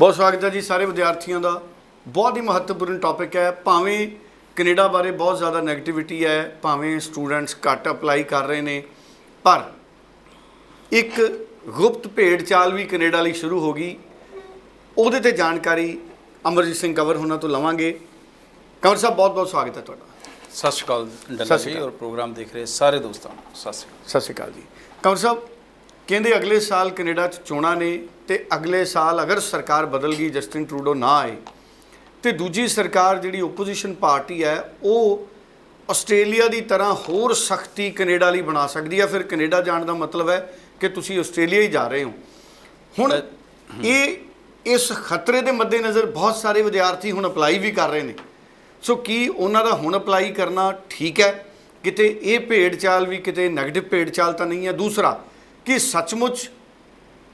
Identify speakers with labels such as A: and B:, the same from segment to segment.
A: ਬਹੁਤ ਸਵਾਗਤ ਹੈ ਜੀ ਸਾਰੇ ਵਿਦਿਆਰਥੀਆਂ ਦਾ। ਬਹੁਤ ਹੀ ਮਹੱਤਵਪੂਰਨ ਟੌਪਿਕ ਹੈ। ਭਾਵੇਂ ਕੈਨੇਡਾ ਬਾਰੇ ਬਹੁਤ ਜ਼ਿਆਦਾ 네ਗੇਟਿਵਿਟੀ ਹੈ ਭਾਵੇਂ ਸਟੂਡੈਂਟਸ ਘੱਟ ਅਪਲਾਈ ਕਰ ਰਹੇ ਨੇ ਪਰ ਇੱਕ ਗੁਪਤ ਭੇਡ ਚਾਲ ਵੀ ਕੈਨੇਡਾ ਲਈ ਸ਼ੁਰੂ ਹੋ ਗਈ। ਉਹਦੇ ਤੇ ਜਾਣਕਾਰੀ ਅਮਰਜੀਤ ਸਿੰਘ ਕਵਰ ਹੋਣਾ ਤੋਂ ਲਵਾਂਗੇ। ਕਵਰ ਸਾਹਿਬ ਬਹੁਤ ਬਹੁਤ ਸਵਾਗਤ ਹੈ ਤੁਹਾਡਾ।
B: ਸਤਿ ਸ਼੍ਰੀ ਅਕਾਲ
A: ਸਤਿ
B: ਡੱਲਾ
A: ਸ਼੍ਰੀ
B: ਜੀ
A: ਅਕਾਲ।
B: ਔਰ ਪ੍ਰੋਗਰਾਮ ਦੇਖ ਰਹੇ ਸਾਰੇ ਦੋਸਤਾਂ ਨੂੰ। ਸਤਿ ਸ਼੍ਰੀ ਅਕਾਲ।
A: ਸਤਿ ਸ਼੍ਰੀ ਅਕਾਲ ਜੀ। ਕਮਰ ਸਾਹਿਬ ਕਹਿੰਦੇ ਅਗਲੇ ਸਾਲ ਕੈਨੇਡਾ 'ਚ ਚੋਣਾਂ ਨੇ ਤੇ ਅਗਲੇ ਸਾਲ ਅਗਰ ਸਰਕਾਰ ਬਦਲ ਗਈ ਜਸਟਿਨ ਟਰੂਡੋ ਨਾ ਆਏ ਤੇ ਦੂਜੀ ਸਰਕਾਰ ਜਿਹੜੀ ਓਪੋਜੀਸ਼ਨ ਪਾਰਟੀ ਹੈ ਉਹ ਆਸਟ੍ਰੇਲੀਆ ਦੀ ਤਰ੍ਹਾਂ ਹੋਰ ਸਖਤੀ ਕੈਨੇਡਾ ਲਈ ਬਣਾ ਸਕਦੀ ਹੈ। ਫਿਰ ਕੈਨੇਡਾ ਜਾਣ ਦਾ ਮਤਲਬ ਹੈ ਕਿ ਤੁਸੀਂ ਆਸਟ੍ਰੇਲੀਆ ਹੀ ਜਾ ਰਹੇ ਹੋ। ਹੁਣ ਇਹ ਇਸ ਖਤਰੇ ਦੇ ਮੱਦੇਨਜ਼ਰ ਬਹੁਤ ਸਾਰੇ ਵਿਦਿਆਰਥੀ ਹੁਣ ਅਪਲਾਈ ਵੀ ਕਰ ਰਹੇ ਨੇ। ਸੋ ਕੀ ਉਹਨਾਂ ਦਾ ਹੁਣ ਅਪਲਾਈ ਕਰਨਾ ਠੀਕ ਹੈ? ਕਿਤੇ ਇਹ ਭੇਡ ਚਾਲ ਵੀ ਕਿਤੇ ਨੈਗੇਟਿਵ ਭੇਡ ਚਾਲ ਤਾਂ ਨਹੀਂ ਹੈ। ਦੂਸਰਾ ਕਿ ਸੱਚਮੁੱਚ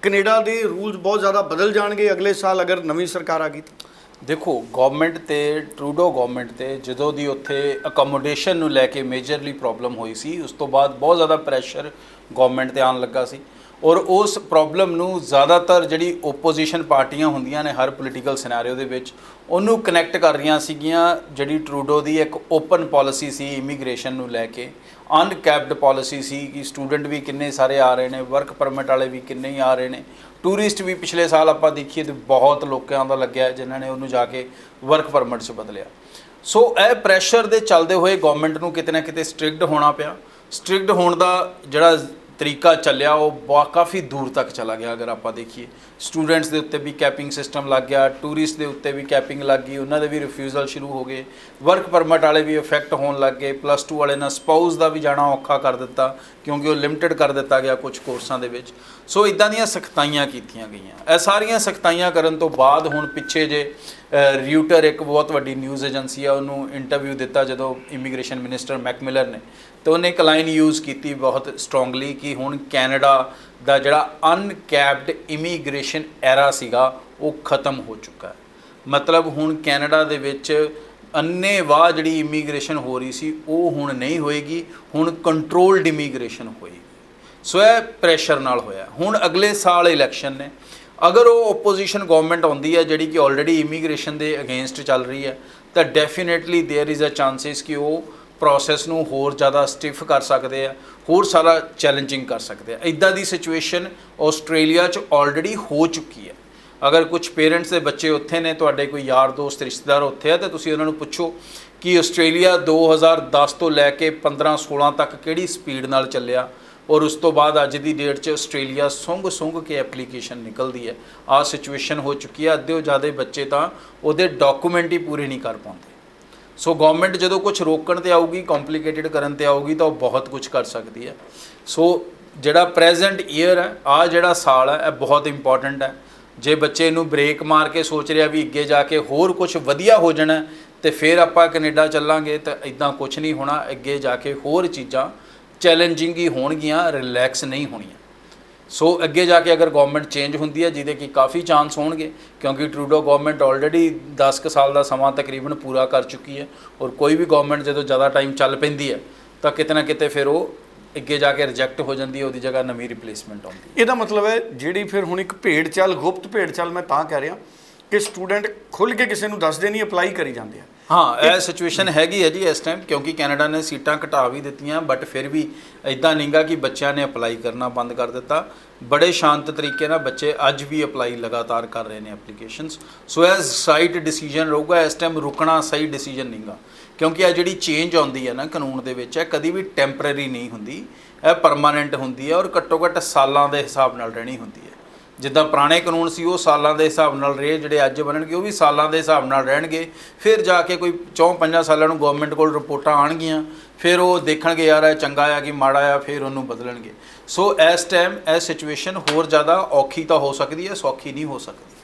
A: ਕੈਨੇਡਾ ਦੇ ਰੂਲਸ ਬਹੁਤ ਜ਼ਿਆਦਾ ਬਦਲ ਜਾਣਗੇ ਅਗਲੇ ਸਾਲ ਅਗਰ ਨਵੀਂ ਸਰਕਾਰ ਆ ਗਈ ਤਾਂ?
B: ਦੇਖੋ ਗਵਰਨਮੈਂਟ ਤੇ ਟਰੂਡੋ ਗਵਰਨਮੈਂਟ ਤੇ ਜਦੋਂ ਦੀ ਉੱਥੇ ਅਕਮੋਡੇਸ਼ਨ ਨੂੰ ਲੈ ਕੇ ਮੇਜਰਲੀ ਪ੍ਰੋਬਲਮ ਹੋਈ ਸੀ, ਉਸ ਤੋਂ ਬਾਅਦ ਬਹੁਤ ਜ਼ਿਆਦਾ ਪ੍ਰੈਸ਼ਰ ਗਵਰਨਮੈਂਟ ਤੇ ਆਉਣ ਲੱਗਾ ਸੀ। ਔਰ ਉਸ ਪ੍ਰੋਬਲਮ ਨੂੰ ਜ਼ਿਆਦਾਤਰ ਜਿਹੜੀ ਓਪੋਜੀਸ਼ਨ ਪਾਰਟੀਆਂ ਹੁੰਦੀਆਂ ਨੇ ਹਰ ਪੋਲੀਟੀਕਲ ਸਿਨੈਰੀਓ ਦੇ ਵਿੱਚ, ਉਹਨੂੰ ਕਨੈਕਟ ਕਰ ਰਹੀਆਂ ਸੀਗੀਆਂ ਜਿਹੜੀ ਟਰੂਡੋ ਦੀ ਇੱਕ ਓਪਨ ਪਾਲਿਸੀ ਸੀ ਇਮੀਗ੍ਰੇਸ਼ਨ ਨੂੰ ਲੈ ਕੇ ਅਨਕੈਪਡ ਪਾਲਿਸੀ ਸੀ ਕਿ ਸਟੂਡੈਂਟ ਵੀ ਕਿੰਨੇ ਸਾਰੇ ਆ ਰਹੇ ਨੇ ਵਰਕ ਪਰਮਿਟ ਵਾਲੇ ਵੀ ਕਿੰਨੇ ਹੀ ਆ ਰਹੇ ਨੇ। ਟੂਰਿਸਟ ਵੀ ਪਿਛਲੇ ਸਾਲ ਆਪਾਂ ਦੇਖੀਏ ਤੇ ਬਹੁਤ ਲੋਕਾਂ ਦਾ ਲੱਗਿਆ ਜਿਨ੍ਹਾਂ ਨੇ ਉਹਨੂੰ ਜਾ ਕੇ ਵਰਕ ਪਰਮਿਟ 'ਚ ਬਦਲਿਆ। ਸੋ ਇਹ ਪ੍ਰੈਸ਼ਰ ਦੇ ਚੱਲਦੇ ਹੋਏ ਗਵਰਨਮੈਂਟ ਨੂੰ ਕਿਤੇ ਨਾ ਕਿਤੇ ਸਟ੍ਰਿਕਟ ਹੋਣਾ ਪਿਆ। ਸਟ੍ਰਿਕਟ ਹੋਣ ਦਾ ਜਿਹੜਾ ਤਰੀਕਾ ਚੱਲਿਆ, ਉਹ ਬਹੁਤ ਕਾਫੀ ਦੂਰ ਤੱਕ ਚਲਾ ਗਿਆ, ਅਗਰ ਆਪਾਂ ਦੇਖੀਏ। ਸਟੂਡੈਂਟਸ ਦੇ ਉੱਤੇ ਵੀ ਕੈਪਿੰਗ ਸਿਸਟਮ ਲੱਗ ਗਿਆ ਟੂਰਿਸਟ ਦੇ ਉੱਤੇ ਵੀ ਕੈਪਿੰਗ ਲੱਗ ਗਈ, ਉਹਨਾਂ ਦੇ ਵੀ ਰਿਫਿਊਜ਼ਲ ਸ਼ੁਰੂ ਹੋ ਗਏ। ਵਰਕ ਪਰਮਿਟ ਵਾਲੇ ਵੀ ਇਫੈਕਟ ਹੋਣ ਲੱਗ ਗਏ ਪਲੱਸ 2 ਵਾਲੇ ਨਾਲ ਸਪਾਊਸ ਦਾ ਵੀ ਜਾਣਾ ਔਖਾ ਕਰ ਦਿੱਤਾ, ਕਿਉਂਕਿ ਉਹ ਲਿਮਟਿਡ ਕਰ ਦਿੱਤਾ ਗਿਆ ਕੁਝ ਕੋਰਸਾਂ ਦੇ ਵਿੱਚ। ਸੋ ਇਦਾਂ ਦੀਆਂ ਸਖਤਾਈਆਂ ਕੀਤੀਆਂ ਗਈਆਂ। ਇਹ ਸਾਰੀਆਂ ਸਖਤਾਈਆਂ ਕਰਨ ਤੋਂ ਬਾਅਦ ਹੁਣ ਪਿੱਛੇ ਜੇ ਰਿਊਟਰ ਇੱਕ ਬਹੁਤ ਵੱਡੀ ਨਿਊਜ਼ ਏਜੰਸੀ ਆ, ਉਹਨੂੰ ਇੰਟਰਵਿਊ ਦਿੱਤਾ ਜਦੋਂ ਇਮੀਗ੍ਰੇਸ਼ਨ ਮਿਨਿਸਟਰ ਮੈਕਮਿਲਰ ਨੇ। ਤੇ ਉਹਨੇ ਇੱਕ ਲਾਈਨ ਯੂਜ਼ ਕੀਤੀ ਬਹੁਤ ਸਟਰੋਂਗਲੀ ਕਿ ਹੁਣ ਕੈਨੇਡਾ ਦਾ ਜਿਹੜਾ ਅਨਕੈਪਡ ਇਮੀਗ੍ਰੇਸ਼ਨ ਐਰਾ ਸੀਗਾ, ਉਹ ਖਤਮ ਹੋ ਚੁੱਕਾ ਹੈ। ਮਤਲਬ ਹੁਣ ਕੈਨੇਡਾ ਦੇ ਵਿੱਚ ਅੰਨੇਵਾਹ ਜਿਹੜੀ ਇਮੀਗ੍ਰੇਸ਼ਨ ਹੋ ਰਹੀ ਸੀ, ਉਹ ਹੁਣ ਨਹੀਂ ਹੋਏਗੀ, ਹੁਣ ਕੰਟਰੋਲਡ ਇਮੀਗ੍ਰੇਸ਼ਨ ਹੋਏਗੀ। ਸੋ ਇਹ ਪ੍ਰੈਸ਼ਰ ਨਾਲ ਹੋਇਆ। ਹੁਣ ਅਗਲੇ ਸਾਲ ਇਲੈਕਸ਼ਨ ਨੇ। ਅਗਰ ਉਹ ਆਪੋਜੀਸ਼ਨ ਗਵਰਨਮੈਂਟ ਆਉਂਦੀ ਹੈ ਜਿਹੜੀ ਕਿ ਆਲਰੇਡੀ ਇਮੀਗ੍ਰੇਸ਼ਨ ਦੇ ਅਗੇਂਸਟ ਚੱਲ ਰਹੀ ਹੈ ਤਾਂ definitely there is a chances ਕਿ ਉਹ ਪ੍ਰੋਸੈਸ ਨੂੰ ਹੋਰ ਜ਼ਿਆਦਾ ਸਟਿਫ ਕਰ ਸਕਦੇ ਆ ਹੋਰ ਸਾਰਾ ਚੈਲੰਜਿੰਗ ਕਰ ਸਕਦੇ ਆ ਇਦਾਂ ਦੀ ਸਿਚੁਏਸ਼ਨ ਆਸਟ੍ਰੇਲੀਆ 'ਚ ਆਲਰੇਡੀ ਹੋ ਚੁੱਕੀ ਹੈ ਅਗਰ ਕੁਝ ਪੇਰੈਂਟਸ ਦੇ ਬੱਚੇ ਉੱਥੇ ਨੇ ਤੁਹਾਡੇ ਕੋਈ ਯਾਰ ਦੋਸਤ ਰਿਸ਼ਤੇਦਾਰ ਉੱਥੇ ਆ ਤਾਂ ਤੁਸੀਂ ਉਹਨਾਂ ਨੂੰ ਪੁੱਛੋ ਕਿ ਆਸਟ੍ਰੇਲੀਆ 2010 ਤੋਂ ਲੈ ਕੇ 15 16 ਤੱਕ ਕਿਹੜੀ ਸਪੀਡ ਨਾਲ ਚੱਲਿਆ ਔਰ ਉਸ ਤੋਂ ਬਾਅਦ ਅੱਜ ਦੀ ਡੇਟ 'ਚ ਆਸਟ੍ਰੇਲੀਆ ਸੁੰਘ ਸੁੰਘ ਕੇ ਐਪਲੀਕੇਸ਼ਨ ਨਿਕਲਦੀ ਹੈ। ਆਹ ਸਿਚੁਏਸ਼ਨ ਹੋ ਚੁੱਕੀ ਹੈ। ਅੱਧਿਓ ਜ਼ਿਆਦਾ ਬੱਚੇ ਤਾਂ ਉਹਦੇ ਡਾਕੂਮੈਂਟ ਹੀ ਪੂਰੇ ਨਹੀਂ ਕਰ ਪਾਉਂਦੇ। ਸੋ ਗਵਰਨਮੈਂਟ ਜਦੋਂ ਕੁਝ ਰੋਕਣ ਤੇ ਆਊਗੀ ਕੰਪਲਿਕੇਟਿਡ ਕਰਨ ਤੇ ਆਊਗੀ ਤਾਂ ਉਹ ਬਹੁਤ ਕੁਝ ਕਰ ਸਕਦੀ ਹੈ। ਸੋ ਜਿਹੜਾ ਪ੍ਰੈਜ਼ੈਂਟ ਈਅਰ ਹੈ ਆ ਜਿਹੜਾ ਸਾਲ ਹੈ, ਇਹ ਬਹੁਤ ਇੰਪੋਰਟੈਂਟ ਹੈ। ਜੇ ਬੱਚੇ ਨੂੰ ਬ੍ਰੇਕ ਮਾਰ ਕੇ ਸੋਚ ਰਿਹਾ ਵੀ ਅੱਗੇ ਜਾ ਕੇ ਹੋਰ ਕੁਝ ਵਧੀਆ ਹੋ ਜਾਣਾ, ਤੇ ਫਿਰ ਆਪਾਂ ਕੈਨੇਡਾ ਚੱਲਾਂਗੇ, ਤਾਂ ਇਦਾਂ ਕੁਝ ਨਹੀਂ ਹੋਣਾ। ਅੱਗੇ ਜਾ ਕੇ ਹੋਰ ਚੀਜ਼ਾਂ ਚੈਲੰਜਿੰਗ ਹੀ ਹੋਣਗੀਆਂ ਰਿਲੈਕਸ ਨਹੀਂ ਹੋਣੀਆਂ। ਸੋ ਅੱਗੇ ਜਾ ਕੇ ਅਗਰ ਗਵਰਨਮੈਂਟ ਚੇਂਜ ਹੁੰਦੀ ਹੈ, ਜਿਹਦੇ ਕਿ ਕਾਫੀ ਚਾਂਸ ਹੋਣਗੇ, ਕਿਉਂਕਿ ਟਰੂਡੋ ਗਵਰਨਮੈਂਟ ਆਲਰੇਡੀ 10 ਕੁ ਸਾਲ ਦਾ ਸਮਾਂ ਤਕਰੀਬਨ ਪੂਰਾ ਕਰ ਚੁੱਕੀ ਹੈ, ਔਰ ਕੋਈ ਵੀ ਗਵਰਨਮੈਂਟ ਜਦੋਂ ਜ਼ਿਆਦਾ ਟਾਈਮ ਚੱਲ ਪੈਂਦੀ ਹੈ, ਤਾਂ ਕਿਤੇ ਨਾ ਕਿਤੇ ਫਿਰ ਉਹ ਅੱਗੇ ਜਾ ਕੇ ਰਿਜੈਕਟ ਹੋ ਜਾਂਦੀ ਹੈ, ਉਹਦੀ ਜਗ੍ਹਾ ਨਵੀਂ ਰਿਪਲੇਸਮੈਂਟ ਆਉਂਦੀ ਹੈ।
A: ਇਹਦਾ ਮਤਲਬ ਹੈ, ਜਿਹੜੀ ਫਿਰ ਹੁਣ ਇੱਕ ਭੇਡ ਚਾਲ, ਗੁਪਤ ਭੇਡ ਚਾਲ ਮੈਂ ਤਾਂ ਕਹਿ ਰਿਹਾ ਕਿ ਸਟੂਡੈਂਟ ਖੁੱਲ ਕੇ ਕਿਸੇ ਨੂੰ ਦੱਸਦੇ ਨਹੀਂ ਅਪਲਾਈ ਕਰੀ ਜਾਂਦੇ ਆ।
B: ਹਾਂ ਇਹ ਸਿਚੁਏਸ਼ਨ ਹੈਗੀ ਹੈ ਜੀ ਇਸ ਟਾਈਮ ਕਿਉਂਕਿ ਕੈਨੇਡਾ ਨੇ ਸੀਟਾਂ ਘਟਾ ਵੀ ਦਿੱਤੀਆਂ ਬਟ ਫਿਰ ਵੀ ਇਦਾਂ ਨਹੀਂਗਾ ਕਿ ਬੱਚਿਆਂ ਨੇ ਅਪਲਾਈ ਕਰਨਾ ਬੰਦ ਕਰ ਦਿੱਤਾ। ਬੜੇ ਸ਼ਾਂਤ ਤਰੀਕੇ ਨਾਲ ਬੱਚੇ ਅੱਜ ਵੀ ਅਪਲਾਈ ਲਗਾਤਾਰ ਕਰ ਰਹੇ ਨੇ ਐਪਲੀਕੇਸ਼ਨਸ ਸੋ ਐਸ ਸਾਈਟ ਡਿਸੀਜਨ ਰਹੂਗਾ ਇਸ ਟਾਈਮ ਰੁਕਣਾ ਸਹੀ ਡਿਸੀਜਨ ਨਹੀਂਗਾ। ਕਿਉਂਕਿ ਇਹ ਜਿਹੜੀ ਚੇਂਜ ਆਉਂਦੀ ਹੈ ਨਾ ਕਾਨੂੰਨ ਦੇ ਵਿੱਚ ਇਹ ਕਦੀ ਵੀ ਟੈਂਪਰੇਰੀ ਨਹੀਂ ਹੁੰਦੀ। ਇਹ ਪਰਮਾਨੈਂਟ ਹੁੰਦੀ ਹੈ ਔਰ ਘੱਟੋ ਘੱਟ ਸਾਲਾਂ ਦੇ ਹਿਸਾਬ ਨਾਲ ਰਹਿਣੀ ਹੁੰਦੀ ਹੈ। ਜਿੱਦਾਂ ਪੁਰਾਣੇ ਕਾਨੂੰਨ ਸੀ, ਉਹ ਸਾਲਾਂ ਦੇ ਹਿਸਾਬ ਨਾਲ ਰਹੇ, ਜਿਹੜੇ ਅੱਜ ਬਣਨਗੇ, ਉਹ ਵੀ ਸਾਲਾਂ ਦੇ ਹਿਸਾਬ ਨਾਲ ਰਹਿਣਗੇ। ਫਿਰ ਜਾ ਕੇ ਕੋਈ 4-5 ਸਾਲਾਂ ਨੂੰ ਗਵਰਨਮੈਂਟ ਕੋਲ ਰਿਪੋਰਟਾਂ ਆਣਗੀਆਂ ਫਿਰ ਉਹ ਦੇਖਣਗੇ, ਯਾਰ ਇਹ ਚੰਗਾ ਆ ਕਿ ਮਾੜਾ ਆ, ਫਿਰ ਉਹਨੂੰ ਬਦਲਣਗੇ। ਸੋ ਇਸ ਟਾਈਮ ਇਹ ਸਿਚੁਏਸ਼ਨ ਹੋਰ ਜ਼ਿਆਦਾ ਔਖੀ ਤਾਂ ਹੋ ਸਕਦੀ ਹੈ, ਸੌਖੀ ਨਹੀਂ ਹੋ ਸਕਦੀ।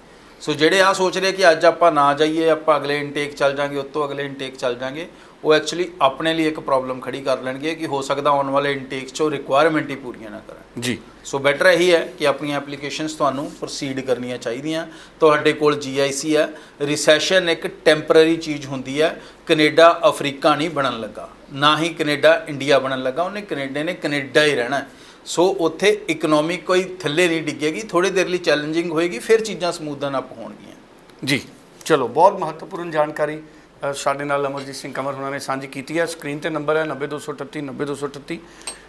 B: ਸੋ ਜਿਹੜੇ ਆ ਸੋਚ ਰਹੇ ਕਿ ਅੱਜ ਆਪਾਂ ਨਾ ਜਾਈਏ ਆਪਾਂ ਅਗਲੇ ਇਨਟੇਕ ਚੱਲ ਜਾਾਂਗੇ ਉਸ ਤੋਂ ਅਗਲੇ ਇਨਟੇਕ ਚੱਲ ਜਾਾਂਗੇ ਉਹ ਐਕਚੁਅਲੀ ਆਪਣੇ ਲਈ ਇੱਕ ਪ੍ਰੋਬਲਮ ਖੜੀ ਕਰ ਲੈਣਗੇ ਕਿ ਹੋ ਸਕਦਾ ਆਉਣ ਵਾਲੇ ਇਨਟੇਕ 'ਚ ਰਿਕੁਆਇਰਮੈਂਟ ਹੀ ਪੂਰੀਆਂ ਨਾ ਕਰਨ।
A: ਜੀ।
B: ਸੋ ਬੈਟਰ ਇਹੀ ਹੈ ਕਿ ਆਪਣੀਆਂ ਐਪਲੀਕੇਸ਼ਨਸ ਤੁਹਾਨੂੰ ਪ੍ਰੋਸੀਡ ਕਰਨੀਆਂ ਚਾਹੀਦੀਆਂ। ਤੁਹਾਡੇ ਕੋਲ GIC ਹੈ ਰਿਸੈਸ਼ਨ ਇੱਕ ਟੈਂਪਰੇਰੀ ਚੀਜ਼ ਹੁੰਦੀ ਹੈ ਕੈਨੇਡਾ ਅਫਰੀਕਾ ਨਹੀਂ ਬਣਨ ਲੱਗਾ। ਨਾ ਹੀ ਕੈਨੇਡਾ ਇੰਡੀਆ ਬਣਨ ਲੱਗਾ ਉਹਨੇ ਕੈਨੇਡਾ ਨੇ ਕੈਨੇਡਾ ਹੀ ਰਹਿਣਾ ਹੈ। ਸੋ ਉੱਥੇ ਇਕਨੋਮਿਕ ਕੋਈ ਥੱਲੇ ਨਹੀਂ ਡਿੱਗੇਗੀ ਥੋੜੀ ਦੇਰ ਲਈ ਚੈਲੰਜਿੰਗ ਹੋਏਗੀ ਫਿਰ ਚੀਜ਼ਾਂ ਸਮੂਦਨ ਅਪ ਹੋਣਗੀਆਂ।
A: ਜੀ ਚਲੋ ਬਹੁਤ ਮਹੱਤਵਪੂਰਨ ਜਾਣਕਾਰੀ ਅ, ਸਾਡੇ ਨਾਲ ਅਮਰਜੀਤ ਸਿੰਘ ਕਮਰ ਉਹਨਾਂ ਨੇ ਸਾਂਝੀ ਕੀਤੀ ਹੈ। ਸਕਰੀਨ ਤੇ ਨੰਬਰ ਹੈ 90238 90238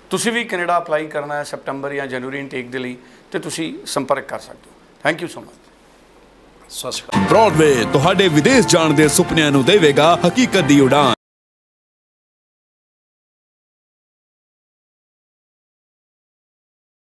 A: ਤੁਸੀਂ ਵੀ ਕੈਨੇਡਾ ਅਪਲਾਈ ਕਰਨਾ ਹੈ ਸਪਟੰਬਰ ਜਾਂ ਜਨਵਰੀ ਇਨਟੇਕ ਦੇ ਲਈ ਤੇ ਤੁਸੀਂ ਸੰਪਰਕ ਕਰ ਸਕਦੇ ਹੋ। ਥੈਂਕ ਯੂ ਸੋ ਮਚ
B: ਸਤਿ ਸ਼੍ਰੀ ਅਕਾਲ।
C: ਬ੍ਰੌਡਵੇ ਤੁਹਾਡੇ ਵਿਦੇਸ਼ ਜਾਣ ਦੇ ਸੁਪਨਿਆਂ ਨੂੰ ਦੇਵੇਗਾ ਹਕੀਕਤ ਦੀ ਉਡਾਨ।